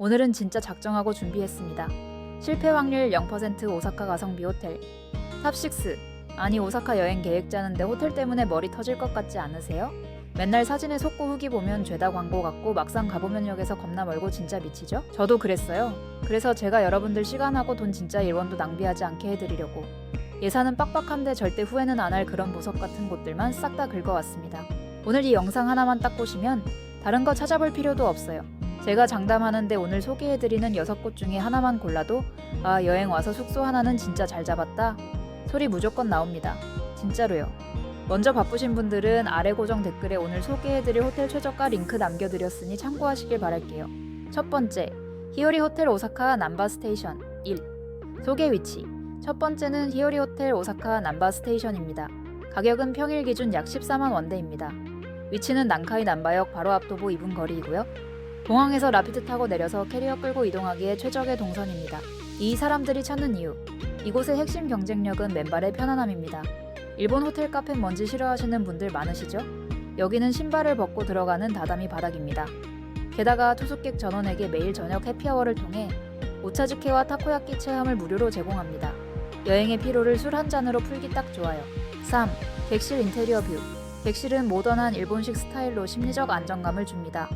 오늘은 진짜 작정하고 준비했습니다. 실패 확률 0% 오사카 가성비 호텔. 탑6. 아니 오사카 여행 계획 짜는데 호텔 때문에 머리 터질 것 같지 않으세요? 맨날 사진에 속고 후기 보면 죄다 광고 같고 막상 가보면 역에서 겁나 멀고 진짜 미치죠? 저도 그랬어요. 그래서 제가 여러분들 시간하고 돈 진짜 1원도 낭비하지 않게 해드리려고 예산은 빡빡한데 절대 후회는 안 할 그런 보석 같은 곳들만 싹 다 긁어왔습니다. 오늘 이 영상 하나만 딱 보시면 다른 거 찾아볼 필요도 없어요. 제가 장담하는데 오늘 소개해드리는 6곳 중에 하나만 골라도 아 여행 와서 숙소 하나는 진짜 잘 잡았다 소리 무조건 나옵니다. 진짜로요. 먼저 바쁘신 분들은 아래 고정 댓글에 오늘 소개해드릴 호텔 최저가 링크 남겨드렸으니 참고하시길 바랄게요. 첫 번째, 히오리 호텔 오사카 남바 스테이션 1. 소개 위치. 첫 번째는 히오리 호텔 오사카 남바 스테이션입니다. 가격은 평일 기준 약 14만 원대입니다. 위치는 난카이 남바역 바로 앞 도보 2분 거리이고요. 공항에서 라피드 타고 내려서 캐리어 끌고 이동하기에 최적의 동선입니다. 이 사람들이 찾는 이유. 이곳의 핵심 경쟁력은 맨발의 편안함입니다. 일본 호텔 카페 뭔지 싫어하시는 분들 많으시죠? 여기는 신발을 벗고 들어가는 다다미 바닥입니다. 게다가 투숙객 전원에게 매일 저녁 해피아워를 통해 오차즈케와 타코야끼 체험을 무료로 제공합니다. 여행의 피로를 술 한 잔으로 풀기 딱 좋아요. 3. 객실 인테리어 뷰. 객실은 모던한 일본식 스타일로 심리적 안정감을 줍니다.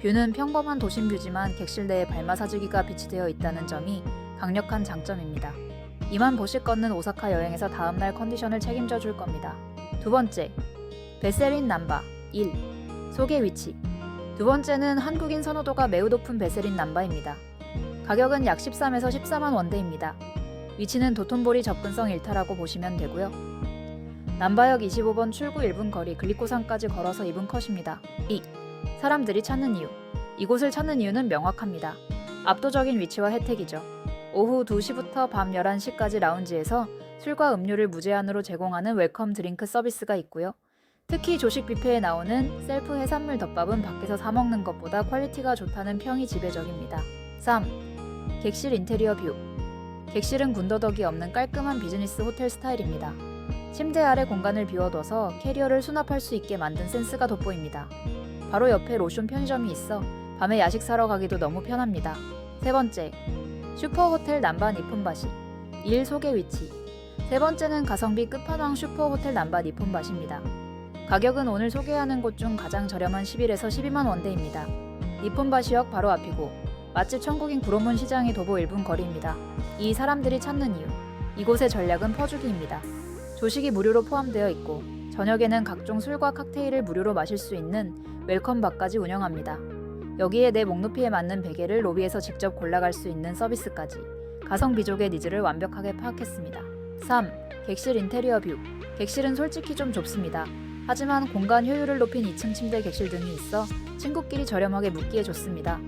뷰는 평범한 도심 뷰지만 객실 내에 발 마사지기가 비치되어 있다는 점이 강력한 장점입니다. 이만 보실 것은 오사카 여행에서 다음날 컨디션을 책임져 줄 겁니다. 두 번째, 베세린 남바 1. 소개 위치. 두 번째는 한국인 선호도가 매우 높은 베세린 남바입니다. 가격은 약 13에서 14만 원대입니다. 위치는 도톤보리 접근성 일타라고 보시면 되고요. 남바역 25번 출구 1분 거리 글리코산까지 걸어서 2분 컷입니다. 2. 사람들이 찾는 이유. 이곳을 찾는 이유는 명확합니다. 압도적인 위치와 혜택이죠. 오후 2시부터 밤 11시까지 라운지에서 술과 음료를 무제한으로 제공하는 웰컴 드링크 서비스가 있고요. 특히 조식 뷔페에 나오는 셀프 해산물 덮밥은 밖에서 사 먹는 것보다 퀄리티가 좋다는 평이 지배적입니다. 3. 객실 인테리어 뷰. 객실은 군더더기 없는 깔끔한 비즈니스 호텔 스타일입니다. 침대 아래 공간을 비워둬서 캐리어를 수납할 수 있게 만든 센스가 돋보입니다. 바로 옆에 로션 편의점이 있어 밤에 야식 사러 가기도 너무 편합니다. 세 번째, 슈퍼호텔 남바 니폰바시 1 소개 위치 세 번째는 가성비 끝판왕 슈퍼호텔 남바 니폰바시입니다. 가격은 오늘 소개하는 곳 중 가장 저렴한 11에서 12만 원대입니다. 니폰바시역 바로 앞이고 맛집 천국인 구로문 시장이 도보 1분 거리입니다. 이 사람들이 찾는 이유 이곳의 전략은 퍼주기입니다. 조식이 무료로 포함되어 있고 저녁에는 각종 술과 칵테일을 무료로 마실 수 있는 웰컴바까지 운영합니다. 여기에 내 목 높이에 맞는 베개를 로비에서 직접 골라갈 수 있는 서비스까지 가성비족의 니즈를 완벽하게 파악했습니다. 3. 객실 인테리어 뷰. 객실은 솔직히 좀 좁습니다. 하지만 공간 효율을 높인 2층 침대 객실 등이 있어 친구끼리 저렴하게 묵기에 좋습니다.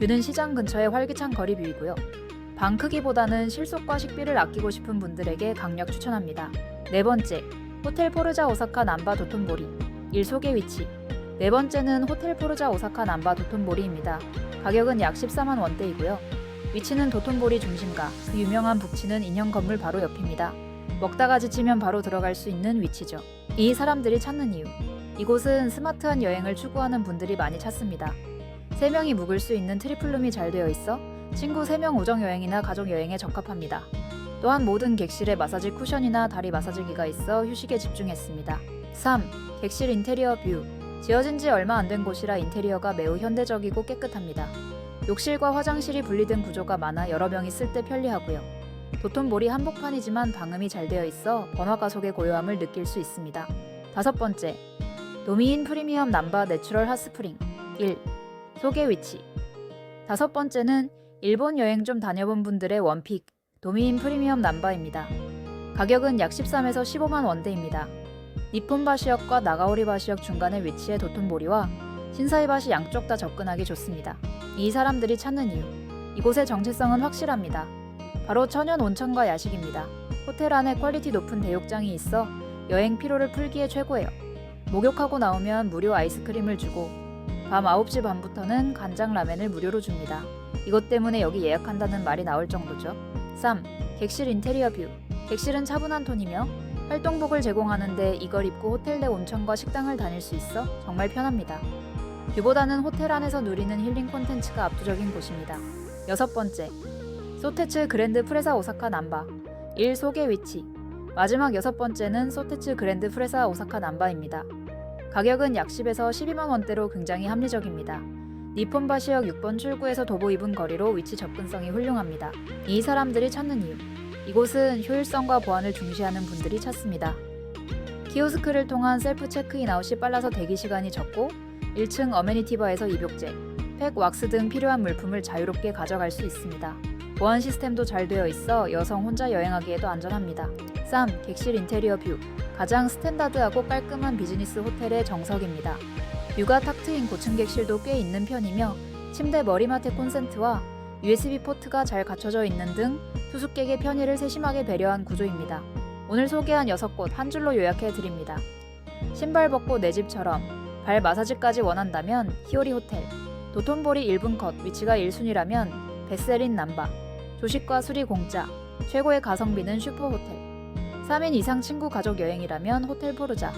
뷰는 시장 근처의 활기찬 거리 뷰이고요. 방 크기보다는 실속과 식비를 아끼고 싶은 분들에게 강력 추천합니다. 네 번째, 호텔 포르자 오사카 남바 도톤보리. 1 소개 위치. 네 번째는 호텔 포르자 오사카 남바 도톤보리입니다. 가격은 약 14만 원대이고요. 위치는 도톤보리 중심가, 그 유명한 북치는 인형 건물 바로 옆입니다. 먹다가 지치면 바로 들어갈 수 있는 위치죠. 이 사람들이 찾는 이유. 이곳은 스마트한 여행을 추구하는 분들이 많이 찾습니다. 3명이 묵을 수 있는 트리플룸이 잘 되어 있어 친구 3명 우정 여행이나 가족 여행에 적합합니다. 또한 모든 객실에 마사지 쿠션이나 다리 마사지기가 있어 휴식에 집중했습니다. 3. 객실 인테리어 뷰. 지어진 지 얼마 안 된 곳이라 인테리어가 매우 현대적이고 깨끗합니다. 욕실과 화장실이 분리된 구조가 많아 여러 명이 쓸 때 편리하고요. 도톤보리 한복판이지만 방음이 잘 되어 있어 번화 가 속의 고요함을 느낄 수 있습니다. 다섯 번째, 노미인 프리미엄 남바 내추럴 핫스프링 1. 소개 위치 다섯 번째는 일본 여행 좀 다녀본 분들의 원픽 도미인 프리미엄 남바입니다. 가격은 약 13에서 15만 원대입니다. 니폰바시역과 나가오리바시역 중간에 위치해 도톤보리와 신사이바시 양쪽 다 접근하기 좋습니다. 이 사람들이 찾는 이유 이곳의 정체성은 확실합니다. 바로 천연 온천과 야식입니다. 호텔 안에 퀄리티 높은 대욕장이 있어 여행 피로를 풀기에 최고예요. 목욕하고 나오면 무료 아이스크림을 주고 밤 9시 반부터는 간장 라멘을 무료로 줍니다. 이것 때문에 여기 예약한다는 말이 나올 정도죠. 3. 객실 인테리어 뷰. 객실은 차분한 톤이며 활동복을 제공하는데 이걸 입고 호텔 내 온천과 식당을 다닐 수 있어 정말 편합니다. 뷰보다는 호텔 안에서 누리는 힐링 콘텐츠가 압도적인 곳입니다. 여섯 번째, 소테츠 그랜드 프레사 오사카 남바 1. 소개 위치 마지막 여섯 번째는 소테츠 그랜드 프레사 오사카 남바입니다. 가격은 약 10에서 12만 원대로 굉장히 합리적입니다. 니폰바시역 6번 출구에서 도보 2분 거리로 위치 접근성이 훌륭합니다. 이 사람들이 찾는 이유 이곳은 효율성과 보안을 중시하는 분들이 찾습니다. 키오스크를 통한 셀프 체크인 아웃이 빨라서 대기 시간이 적고 1층 어메니티바에서 입욕제, 팩, 왁스 등 필요한 물품을 자유롭게 가져갈 수 있습니다. 보안 시스템도 잘 되어 있어 여성 혼자 여행하기에도 안전합니다. 3. 객실 인테리어 뷰 가장 스탠다드하고 깔끔한 비즈니스 호텔의 정석입니다. 뷰가 탁 트인 고층 객실도 꽤 있는 편이며 침대 머리맡에 콘센트와 USB 포트가 잘 갖춰져 있는 등 투숙객의 편의를 세심하게 배려한 구조입니다. 오늘 소개한 6곳 한 줄로 요약해 드립니다. 신발 벗고 내 집처럼 발 마사지까지 원한다면 히오리 호텔, 도톤보리 1분 컷 위치가 1순위라면 베셀인 남바, 조식과 술이 공짜, 최고의 가성비는 슈퍼호텔, 3인 이상 친구 가족 여행이라면 호텔 포르자,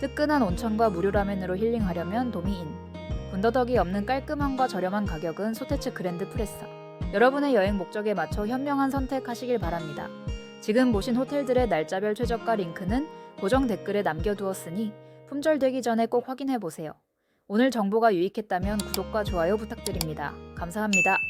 뜨끈한 온천과 무료 라멘으로 힐링하려면 도미인, 군더더기 없는 깔끔함과 저렴한 가격은 소테츠 그랜드 프레사. 여러분의 여행 목적에 맞춰 현명한 선택하시길 바랍니다. 지금 보신 호텔들의 날짜별 최저가 링크는 고정 댓글에 남겨두었으니 품절되기 전에 꼭 확인해 보세요. 오늘 정보가 유익했다면 구독과 좋아요 부탁드립니다. 감사합니다.